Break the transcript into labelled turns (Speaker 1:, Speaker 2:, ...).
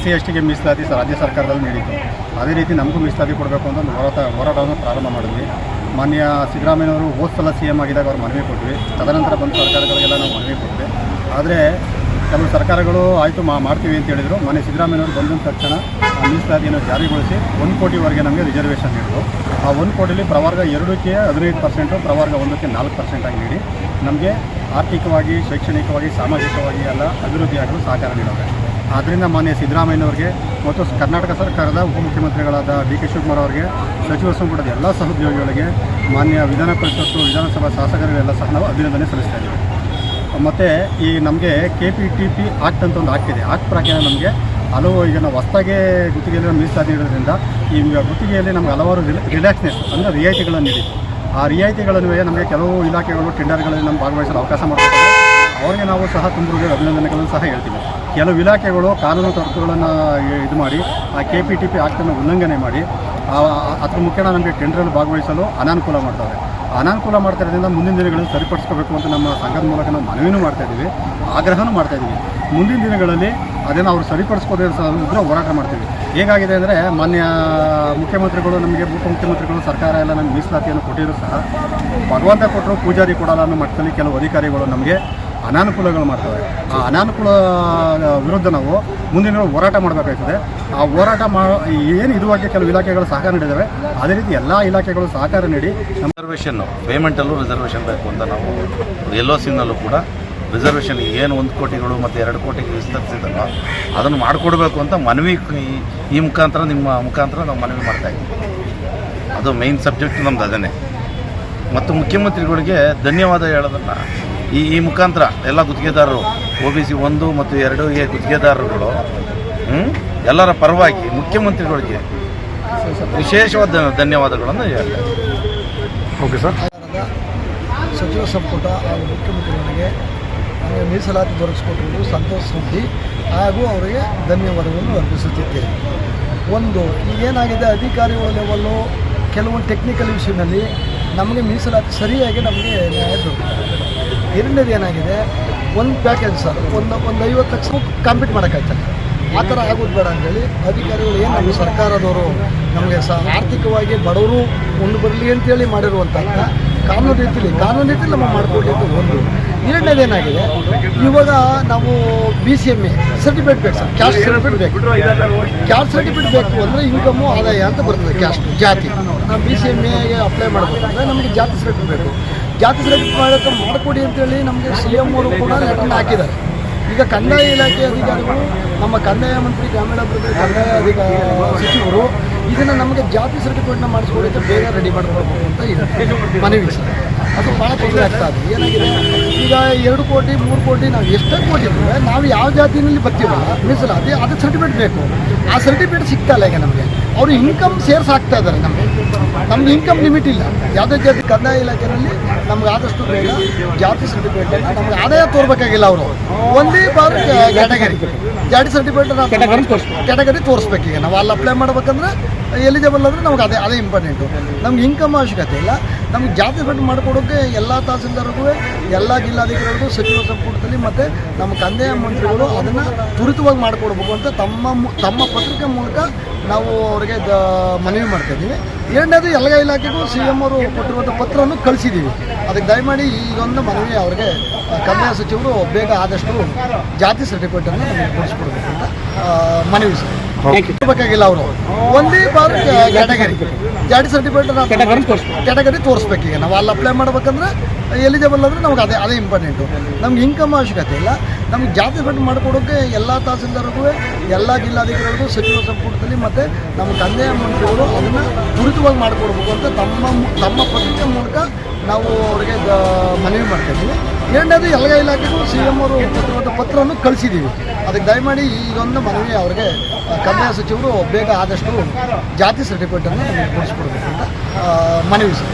Speaker 1: S C S ಟಿಗೆ ಮೀಸಲಾತಿ ರಾಜ್ಯ ಸರ್ಕಾರದಲ್ಲಿ ನೀಡಿತ್ತು ಅದೇ ರೀತಿ ನಮಗೂ ಮೀಸಲಾತಿ ಕೊಡಬೇಕು ಅಂತ ಒಂದು ಹೋರಾಟ ಹೋರಾಟವನ್ನು ಪ್ರಾರಂಭ ಮಾಡಿದ್ವಿ. ಮಾನ್ಯ ಸಿದ್ದರಾಮಯ್ಯವರು ಹೋದ ಸಲ ಸಿ ಎಂ ಆಗಿದ್ದಾಗ ಅವ್ರು ಮನವಿ ಕೊಟ್ವಿ. ತದನಂತರ ಬಂದ ಸರ್ಕಾರಗಳಿಗೆಲ್ಲ ನಾವು ಮನವಿ ಕೊಟ್ವಿ. ಆದರೆ ಕೆಲವು ಸರ್ಕಾರಗಳು ಆಯಿತು ಮಾ ಮಾಡ್ತೀವಿ ಅಂತ ಹೇಳಿದರು. ಮೊನ್ನೆ ಸಿದ್ದರಾಮಯ್ಯವರು ಬಂದ ತಕ್ಷಣ ಮೀಸಲಾತಿಯನ್ನು ಜಾರಿಗೊಳಿಸಿ ಒಂದು ಕೋಟಿವರೆಗೆ ನಮಗೆ ರಿಸರ್ವೇಷನ್ ನೀಡಿದ್ರು. ಆ ಒಂದು ಕೋಟಿಲಿ ಪ್ರವರ್ಗ ಎರಡಕ್ಕೆ ಹದಿನೈದು ಪರ್ಸೆಂಟು ಪ್ರವರ್ಗ ಒಂದಕ್ಕೆ ನಾಲ್ಕು ಪರ್ಸೆಂಟಾಗಿ ನೀಡಿ. ನಮಗೆ ಆರ್ಥಿಕವಾಗಿ, ಶೈಕ್ಷಣಿಕವಾಗಿ, ಸಾಮಾಜಿಕವಾಗಿ ಎಲ್ಲ ಅಭಿವೃದ್ಧಿಯಾಗಲು ಸಹಕಾರ ನೀಡೋದು. ಆದ್ದರಿಂದ ಮಾನ್ಯ ಸಿದ್ದರಾಮಯ್ಯನವರಿಗೆ ಮತ್ತು ಕರ್ನಾಟಕ ಸರ್ಕಾರದ ಉಪಮುಖ್ಯಮಂತ್ರಿಗಳಾದ ಡಿ ಕೆ ಶಿವಕುಮಾರ್ ಅವರಿಗೆ, ಸಚಿವ ಸಂಪುಟದ ಎಲ್ಲ ಸಹೋದ್ಯೋಗಿಗಳಿಗೆ ಮಾನ್ಯ ವಿಧಾನ ಪರಿಷತ್ತು, ವಿಧಾನಸಭಾ ಶಾಸಕರಿಗೆಲ್ಲ ಸಹ ನಾವು ಅಭಿನಂದನೆ ಸಲ್ಲಿಸ್ತಾ ಇದ್ದೀವಿ. ಮತ್ತು ಈ ನಮಗೆ K P T P act ಅಂತ ಒಂದು ಆಕ್ಟ್ ಇದೆ ಆಕ್ಟ್ ಪ್ರಕಾರ ನಮಗೆ ಹಲವು ಈಗ ನಾವು ಹೊಸ್ತಾಗೆ ಗುತ್ತಿಗೆಯಲ್ಲಿ ಮೀಸಲಾತಿ ನೀಡೋದ್ರಿಂದ ಈ ಗುತ್ತಿಗೆಯಲ್ಲಿ ನಮಗೆ ಹಲವಾರು ರಿಲ್ಯಾಕ್ಸ್ನೆಸ್ ಅಂದರೆ ರಿಯಾಯಿತಿಗಳನ್ನು ನೀಡಿತ್ತು ಆ ರಿಯಾಯಿತಿಗಳನ್ನು ನಮಗೆ ಕೆಲವು ಇಲಾಖೆಗಳು, ಟೆಂಡರ್ಗಳಲ್ಲಿ ನಮ್ಗೆ ಭಾಗವಹಿಸಲು ಅವಕಾಶ ಮಾಡ್ತಾರೆ ಅವರಿಗೆ ನಾವು ಸಹ ತುಂಬ ಅಭಿನಂದನೆಗಳನ್ನು ಸಹ ಹೇಳ್ತೀವಿ. ಕೆಲವು ಇಲಾಖೆಗಳು ಕಾನೂನು ತರ್ಕುಗಳನ್ನು ಇದು ಮಾಡಿ, ಆ ಕೆ ಪಿ ಟಿ ಪಿ ಆಕ್ಟನ್ನು ಉಲ್ಲಂಘನೆ ಮಾಡಿ ಅದ್ರ ಮುಖೇನ ನಮಗೆ ಟೆಂಡರಲ್ಲಿ ಭಾಗವಹಿಸಲು ಅನಾನುಕೂಲ ಮಾಡ್ತಾರೆ ಅನಾನುಕೂಲ ಮಾಡ್ತಾ ಇರೋದ್ರಿಂದ ಮುಂದಿನ ದಿನಗಳಲ್ಲಿ ಸರಿಪಡಿಸ್ಕೋಬೇಕು ಅಂತ ನಮ್ಮ ಸಂಘದ ಮೂಲಕ ನಾವು ಮನವಿನೂ ಮಾಡ್ತಾ ಇದ್ದೀವಿ, ಆಗ್ರಹನೂ ಮಾಡ್ತಾ ಇದ್ದೀವಿ. ಮುಂದಿನ ದಿನಗಳಲ್ಲಿ ಅದನ್ನು ಅವರು ಸರಿಪಡಿಸ್ಕೋದೇ ಉಗ್ರ ಹೋರಾಟ ಮಾಡ್ತೀವಿ. ಹೇಗಾಗಿದೆ ಅಂದರೆ ಮಾನ್ಯ ಮುಖ್ಯಮಂತ್ರಿಗಳು ನಮಗೆ ಉಪಮುಖ್ಯಮಂತ್ರಿಗಳು ಸರ್ಕಾರ ಎಲ್ಲ ನಮಗೆ ಮೀಸಲಾತಿಯನ್ನು ಕೊಟ್ಟಿದ್ರು ಸಹ. ಭಗವಂತ ಕೊಟ್ಟರು ಪೂಜಾರಿ ಕೊಡಲ್ಲ ಅನ್ನೋ ಮಟ್ಟದಲ್ಲಿ ಕೆಲವು ಅಧಿಕಾರಿಗಳು ನಮಗೆ ಅನಾನುಕೂಲಗಳು ಮಾಡ್ತವೆ. ಆ ಅನಾನುಕೂಲ ವಿರುದ್ಧ ನಾವು ಮುಂದಿನ ದಿನ ಹೋರಾಟ ಮಾಡಬೇಕಾಗ್ತದೆ. ಆ ಹೋರಾಟ ಮಾ ಏನು ಇದುವಾಗಿ ಕೆಲವು ಇಲಾಖೆಗಳು ಸಹಕಾರ ನೀಡಿದ್ದಾವೆ ಅದೇ ರೀತಿ ಎಲ್ಲ ಇಲಾಖೆಗಳು ಸಹಕಾರ ನೀಡಿ
Speaker 2: ರಿಸರ್ವೇಷನ್ನು ಪೇಮೆಂಟಲ್ಲೂ ರಿಸರ್ವೇಷನ್ ಬೇಕು ಅಂತ ನಾವು, ಎಲ್ಲೋ ಸಿನ್ನಲ್ಲೂ ಕೂಡ ರಿಸರ್ವೇಷನ್ ಏನು ಒಂದು ಕೋಟಿಗಳು ಮತ್ತು ಎರಡು ಕೋಟಿಗೆ ವಿಸ್ತರಿಸಿದಲ್ಲ ಅದನ್ನು ಮಾಡಿಕೊಡ್ಬೇಕು ಅಂತ ಮನವಿ ಈ- ಮುಖಾಂತರ, ನಿಮ್ಮ ಮುಖಾಂತರ ನಾವು ಮನವಿ ಮಾಡ್ತಾ ಇದ್ದೀವಿ. ಅದು ಮೈನ್ ಸಬ್ಜೆಕ್ಟ್ ನಮ್ದು ಅದನ್ನೇ. ಮತ್ತು ಮುಖ್ಯಮಂತ್ರಿಗಳಿಗೆ ಧನ್ಯವಾದ ಹೇಳೋದನ್ನು ಈ ಈ ಮುಖಾಂತರ ಎಲ್ಲ ಗುತ್ತಿಗೆದಾರರು ಒ ಬಿ ಸಿ ಒಂದು ಮತ್ತು ಎರಡು ಎ ಗುತ್ತಿಗೆದಾರರುಗಳು ಎಲ್ಲರ ಪರವಾಗಿ ಮುಖ್ಯಮಂತ್ರಿಗಳಿಗೆ ವಿಶೇಷವಾದ ಧನ್ಯವಾದಗಳನ್ನು ಹೇಳ್ತಾರೆ
Speaker 1: ಓಕೆ ಸರ್.
Speaker 3: ಸಚಿವ ಸಂಪುಟ ಹಾಗೂ ಮುಖ್ಯಮಂತ್ರಿಗಳಿಗೆ ನನಗೆ ಮೀಸಲಾತಿ ದೊರಕಿಸಿಕೊಟ್ಟಿರುವುದು ಸಂತೋಷ ಸುದ್ದಿ ಹಾಗೂ ಅವರಿಗೆ ಧನ್ಯವಾದಗಳನ್ನು ಅರ್ಪಿಸುತ್ತಿದ್ದೇನೆ. ಒಂದು ಈಗೇನಾಗಿದೆ ಅಧಿಕಾರಿಗಳ ಲೆವೆಲ್ಲು ಕೆಲವೊಂದು ಟೆಕ್ನಿಕಲ್ ವಿಷಯದಲ್ಲಿ ನಮಗೆ ಮೀಸಲಾತಿ ಸರಿಯಾಗಿ ನಮಗೆ ನ್ಯಾಯ ದೊರಕಿದೆ ಎರಡನೇದು ಏನಾಗಿದೆ? ಒಂದು ಪ್ಯಾಕೇಜ್ ಸರ್, ಒಂದು ಒಂದು ಐವತ್ತು ಲಕ್ಷ ಕಾಂಪೀಟ್ ಮಾಡೋಕ್ಕಾಗ್ತದೆ ಆ ಥರ ಆಗೋದು ಬೇಡ ಅಂತೇಳಿ ಅಧಿಕಾರಿಗಳು ಏನು ನಮ್ಮ ಸರ್ಕಾರದವರು ನಮಗೆ ಸ ಆರ್ಥಿಕವಾಗಿ ಬಡವರು ಒಂದು ಬರಲಿ ಅಂತೇಳಿ ಮಾಡಿರುವಂಥ ಕಾನೂನು ರೀತಿಯಲ್ಲಿ ಕಾನೂನು ರೀತಿಯಲ್ಲಿ ನಮ್ಮ ಮಾಡ್ಕೊಂಡಿದ್ದು ಒಂದು. ಎರಡನೇದೇನಾಗಿದೆ ಇವಾಗ ನಾವು B C M A certificate ಬೇಕು ಸರ್ ಕ್ಯಾಸ್ಟ್ ಸರ್ಟಿಫಿಕೇಟ್ ಬೇಕು. ಕ್ಯಾಸ್ಟ್ ಸರ್ಟಿಫಿಕೇಟ್ ಬೇಕು ಅಂದರೆ ಇನ್ಕಮು ಆದಾಯ ಅಂತ ಬರ್ತದೆ ಕ್ಯಾಸ್ಟ್ ಜಾತಿ. ನಾವು ಬಿ ಸಿ ಎಂ ಎಗೆ ಅಪ್ಲೈ ಮಾಡಬೇಕಂದ್ರೆ ನಮಗೆ ಜಾತಿ ಸರ್ಟಿಫಿಕೇಟ್ ಬೇಕು. ಜಾತಿ ಸರ್ಟಿಫಿಕೇಟ್ ಮಾಡಿಕೊಡಿ ಅಂತೇಳಿ ನಮಗೆ ಸಿ ಎಂ ಅವರು ಕೂಡ ಲೆಟರ್ನ ಹಾಕಿದ್ದಾರೆ. ಈಗ ಕಂದಾಯ ಇಲಾಖೆ ಅಧಿಕಾರಿಗಳು, ನಮ್ಮ ಕಂದಾಯ ಮಂತ್ರಿ, ಗ್ರಾಮೀಣಾಭಿವೃದ್ಧಿ ಕಂದಾಯ ಅಧಿಕಾರಿ ಸಚಿವರು ಇದನ್ನು ನಮಗೆ ಜಾತಿ ಸರ್ಟಿಫಿಕೇಟ್ನ ಮಾಡಿಸ್ಕೊಡೋಕ್ಕೆ ಬೇಗ ರೆಡಿ ಮಾಡ್ಕೊಳ್ಬೇಕು ಅಂತ ಇದೆ ಮನವಿ ಸರ್. ಅದು ಭಾಳ ತೊಂದರೆ ಆಗ್ತಾ ಇದೆ. ಏನಾಗಿದೆ? ಈಗ ಎರಡು ಕೋಟಿ, ಮೂರು ಕೋಟಿ ನಾವು ಎಷ್ಟೇ ಕೋಟಿ ನಾವು ಯಾವ ಜಾತಿನಲ್ಲಿ ಬರ್ತೀವಲ್ಲ, ಮೀಸಲಾತಿ, ಅದು ಸರ್ಟಿಫಿಕೇಟ್ ಬೇಕು. ಆ ಸರ್ಟಿಫಿಕೇಟ್ ಸಿಗ್ತಾ ಇಲ್ಲ ಈಗ ನಮಗೆ. ಅವರು ಇನ್ಕಮ್ ಸೇರ್ಸ್ ಹಾಕ್ತಾ ಇದ್ದಾರೆ ನಮಗೆ. ನಮ್ಗೆ ಇನ್ಕಮ್ ಲಿಮಿಟ್ ಇಲ್ಲ. ಯಾವುದೇ ಜಾತಿ ಕಂದಾಯ ಇಲಾಖೆಯಲ್ಲಿ ನಮ್ಗೆ ಆದಷ್ಟು ಬೇಗ ಜಾತಿ ಸರ್ಟಿಫಿಕೇಟ್ ನಮ್ಗೆ ಆದಾಯ ತೋರ್ಬೇಕಾಗಿಲ್ಲ ಅವರು. ಒಂದೇ ಬಾರ್ ಕ್ಯಾಟಗರಿ ಜಾತಿ ಸರ್ಟಿಫಿಕೇಟ್ ಕ್ಯಾಟಗರಿ ತೋರಿಸ್ಬೇಕು. ಈಗ. ನಾವು ಅಲ್ಲಿ ಅಪ್ಲೈ ಮಾಡ್ಬೇಕಂದ್ರೆ ಎಲಿಜಿಬಲ್ ಅಂದರೆ ನಮ್ಗೆ ಅದೇ ಅದೇ ಇಂಪಾರ್ಟೆಂಟು ನಮ್ಗೆ ಇನ್ಕಮ್ ಅವಶ್ಯಕತೆ ಇಲ್ಲ. ನಮ್ಗೆ ಜಾತಿ ಸರ್ಟಿಫಿಕೇಟ್ ಮಾಡಿಕೊಡೋಕ್ಕೆ ಎಲ್ಲ ತಹಸೀಲ್ದಾರ್ಗೂ ಎಲ್ಲ ಜಿಲ್ಲಾಧಿಕಾರಿಗಳು ಸಚಿವ ಸಂಪುಟದಲ್ಲಿ ಮತ್ತು ನಮ್ಮ ಕಂದಾಯ ಮಂತ್ರಿಗಳು ಅದನ್ನು ತ್ವರಿತವಾಗಿ ಮಾಡಿಕೊಡ್ಬೇಕು ಅಂತ ತಮ್ಮ ತಮ್ಮ ಪತ್ರಿಕೆ ಮೂಲಕ ನಾವು ಅವರಿಗೆ ಮನವಿ ಮಾಡ್ತಾ ಇದ್ದೀವಿ. ಎರಡನೇದು ಎಲ್ಲ ಇಲಾಖೆಗೂ ಸಿ ಎಂ ಅವರು ಕೊಟ್ಟಿರುವಂಥ ಪತ್ರವನ್ನು ಕಳಿಸಿದ್ದೀವಿ. ಅದಕ್ಕೆ ದಯಮಾಡಿ ಈಗೊಂದು ಮನವಿ ಅವರಿಗೆ ಕಂದಾಯ ಸಚಿವರು ಬೇಗ ಆದಷ್ಟು ಜಾತಿ ಸರ್ಟಿಫಿಕೇಟನ್ನು ಕೊಡಿಸ್ಕೊಡ್ಬೇಕು ಅಂತ ಮನವಿ ಸರ್. ಬೇಕಾಗಿಲ್ಲ ಅವರು. ಒಂದೇ ಬಾರ್ ಕ್ಯಾಟಗರಿ ಜಾತಿ ಸರ್ಟಿಫಿಕೇಟ್ ಕ್ಯಾಟಗರಿ ತೋರಿಸ್ಬೇಕು. ಈಗ. ನಾವು ಅಲ್ಲಿ ಅಪ್ಲೈ ಮಾಡ್ಬೇಕಂದ್ರೆ ಎಲಿಜಿಬಲ್ ಆದ್ರೆ ನಮ್ಗೆ ಅದೇ ಅದೇ ಇಂಪಾರ್ಟೆಂಟು ನಮ್ಗೆ ಇನ್ಕಮ್ ಅವಶ್ಯಕತೆ ಇಲ್ಲ. ನಮ್ಗೆ ಜಾತಿ ಸರ್ಟಿಫಿಕೇಟ್ ಮಾಡಿಕೊಡೋಕ್ಕೆ ಎಲ್ಲ ತಹಸೀಲ್ದಾರ್ಗೂ ಎಲ್ಲ ಜಿಲ್ಲಾಧಿಕಾರಿಗಳಿಗೂ ಸಚಿವ ಸಂಪುಟದಲ್ಲಿ ಮತ್ತು ನಮ್ಮ ತಂದೆಯ ಮಂತ್ರಿಗಳು ಅದನ್ನು ತ್ವರಿತವಾಗಿ ಮಾಡಿಕೊಡ್ಬೇಕು ಅಂತ ತಮ್ಮ ತಮ್ಮ ಪತ್ರಿಕೆ ಮೂಲಕ ನಾವು ಅವರಿಗೆ ಮನವಿ ಮಾಡ್ತಾ ಇದ್ದೀವಿ. ಎರಡನೇದು ಎಲ್ಲ ಇಲಾಖೆಗೂ ಸಿ ಎಂ ಅವರು ಪತ್ರವನ್ನು ಕಳಿಸಿದ್ದೀವಿ ಅದಕ್ಕೆ ದಯಮಾಡಿ ಈಗೊಂದು ಮನವಿ ಅವರಿಗೆ ಕಂದಾಯ ಸಚಿವರು ಬೇಗ ಆದಷ್ಟು ಜಾತಿ ಸರ್ಟಿಫಿಕೇಟನ್ನು ಕೊಡಿಸ್ಕೊಡ್ಬೇಕು ಅಂತ ಮನವಿ ಸರ್.